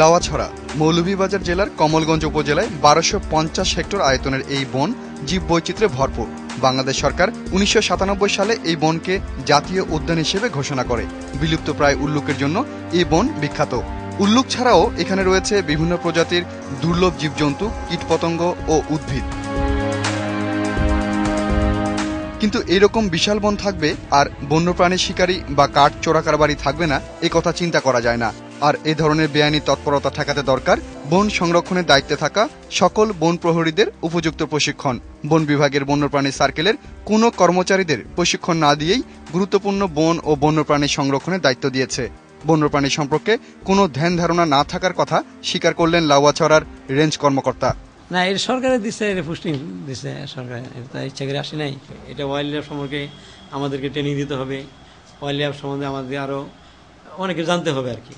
লাওয়াছড়া, মৌলভীবাজার জেলার কমলগঞ্জ উপজেলায় বারোশো পঞ্চাশ হেক্টর আয়তনের এই বন জীব বৈচিত্র্যে ভরপুর। বাংলাদেশ সরকার উনিশশো সাতানব্বই সালে এই বনকে জাতীয় উদ্যান হিসেবে ঘোষণা করে। বিলুপ্ত প্রায় উল্লুকের জন্য এই বন বিখ্যাত। উল্লুক ছাড়াও এখানে রয়েছে বিভিন্ন প্রজাতির দুর্লভ জীবজন্তু, কীটপতঙ্গ ও উদ্ভিদ। কিন্তু এরকম বিশাল বন থাকবে আর বন্যপ্রাণী শিকারী বা কাঠ চোরাকারবারি থাকবে না, এ কথা চিন্তা করা যায় না। আর এ ধরনের বেআইনি তৎপরতা ঠেকাতে দরকার বন সংরক্ষণের দায়িত্বে থাকা সকল বন প্রহরীদের উপযুক্ত প্রশিক্ষণ। বন বিভাগের বন্যপ্রাণী সার্কেলের কোনো কর্মচারীদের প্রশিক্ষণ না দিয়েই গুরুত্বপূর্ণ বন ও বন্যপ্রাণী সংরক্ষণের দায়িত্ব দিয়েছে। বন্যপ্রাণী সম্পর্কে কোনো ধ্যান ধারণা না থাকার কথা স্বীকার করলেন লাউয়াছড়ার রেঞ্জ কর্মকর্তা। না এর সরকারে দিচ্ছে এর পুষ্টি দিচ্ছে সরকার তাই ইচ্ছা করে আসে নাই। এটা ওয়াইল্ড লাইফ সম্পর্কে আমাদেরকে ট্রেনিং দিতে হবে। ওয়াইল্ড লাইফ সম্বন্ধে আমাদের আরও অনেকে জানতে হবে আর কি।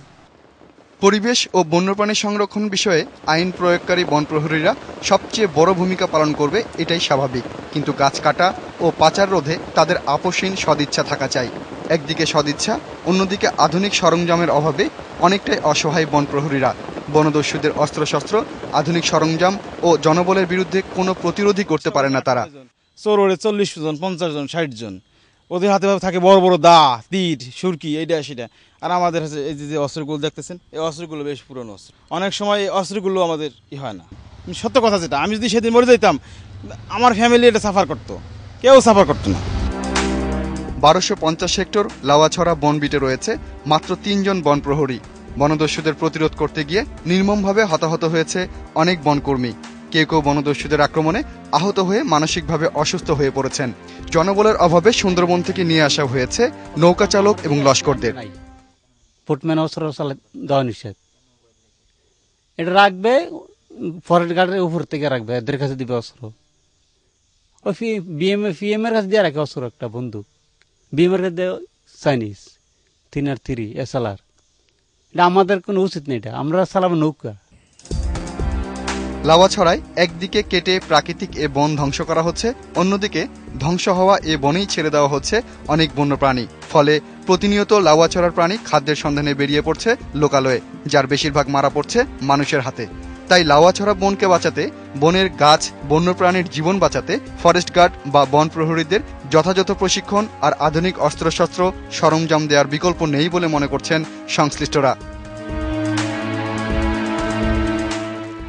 পরিবেশ ও বন্যপ্রাণী সংরক্ষণ বিষয়ে আইন প্রয়োগকারী বন প্রহরীরা সবচেয়ে বড় ভূমিকা পালন করবে, এটাই স্বাভাবিক। কিন্তু গাছ কাটা ও পাচার রোধে তাদের আপোষহীন সদিচ্ছা থাকা চাই। একদিকে সদিচ্ছা, অন্যদিকে আধুনিক সরঞ্জামের অভাবে অনেকটাই অসহায় বন প্রহরীরা বনদস্যুদের অস্ত্রশস্ত্র, আধুনিক সরঞ্জাম ও জনবলের বিরুদ্ধে কোনো প্রতিরোধই করতে পারে না তারা। চোর চল্লিশ জন, পঞ্চাশ জন, ষাট জন। ওদের হাতে থাকে বড় বড় দা তীর সুরকি, এইটা, সেটা। আর আমাদের হচ্ছে এই যে অস্ত্রগুলো দেখতেছেন, এই অস্ত্রগুলো বেশ পুরনো অস্ত্র। অনেক সময় এই অস্ত্রগুলো আমাদের ই হয় না। সত্য কথা যেটা, আমি যদি সেদিন মরে যেতাম আমার ফ্যামিলি এটা সাফার করতো। কেউ সাফার করতো না। বারোশো পঞ্চাশ হেক্টর লাওয়াছড়া বনবিটে রয়েছে মাত্র তিনজন বন প্রহরী। বনদস্যুদের প্রতিরোধ করতে গিয়ে নির্মমভাবে হতাহত হয়েছে অনেক বনকর্মী। কেউ কেউ বনদস্যুদের আক্রমণে আহত হয়ে মানসিকভাবে অসুস্থ হয়ে পড়েছেন। জনবলের অভাবে সুন্দরবন থেকে নিয়ে আসা হয়েছে নৌকা চালক এবং লস্করদের। ফুটম্যান অস্ত্র দেওয়া নিষেধ। এটা রাখবে, ফরেস্ট গার্ডের উপর থেকে রাখবে, এদের কাছে দিবে অস্ত্র। ওই বিএম পিএম এর কাছে দিয়ে রাখে অস্ত্র একটা বন্দুক। বিএম এর কাছে দেয় চাইনিজ তিন আর থ্রি এসএলআর এটা আমাদের কোনো উচিত নেই এটা। আমরা চালাবো নৌকা। লাওয়াছড়ায় একদিকে কেটে প্রাকৃতিক এ বন ধ্বংস করা হচ্ছে, অন্যদিকে ধ্বংস হওয়া এ বনেই ছেড়ে দেওয়া হচ্ছে অনেক বন্যপ্রাণী। ফলে প্রতিনিয়ত লাওয়াছড়ার প্রাণী খাদ্যের সন্ধানে বেরিয়ে পড়ছে লোকালয়ে, যার বেশিরভাগ মারা পড়ছে মানুষের হাতে। তাই লাওয়াছড়া বনকে বাঁচাতে, বনের গাছ, বন্যপ্রাণীর জীবন বাঁচাতে ফরেস্ট গার্ড বা বন প্রহরীদের যথাযথ প্রশিক্ষণ আর আধুনিক অস্ত্রশস্ত্র সরঞ্জাম দেওয়ার বিকল্প নেই বলে মনে করছেন সংশ্লিষ্টরা।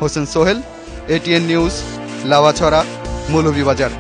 Hossain Sohel ATN news Lawachara Moulvibazar.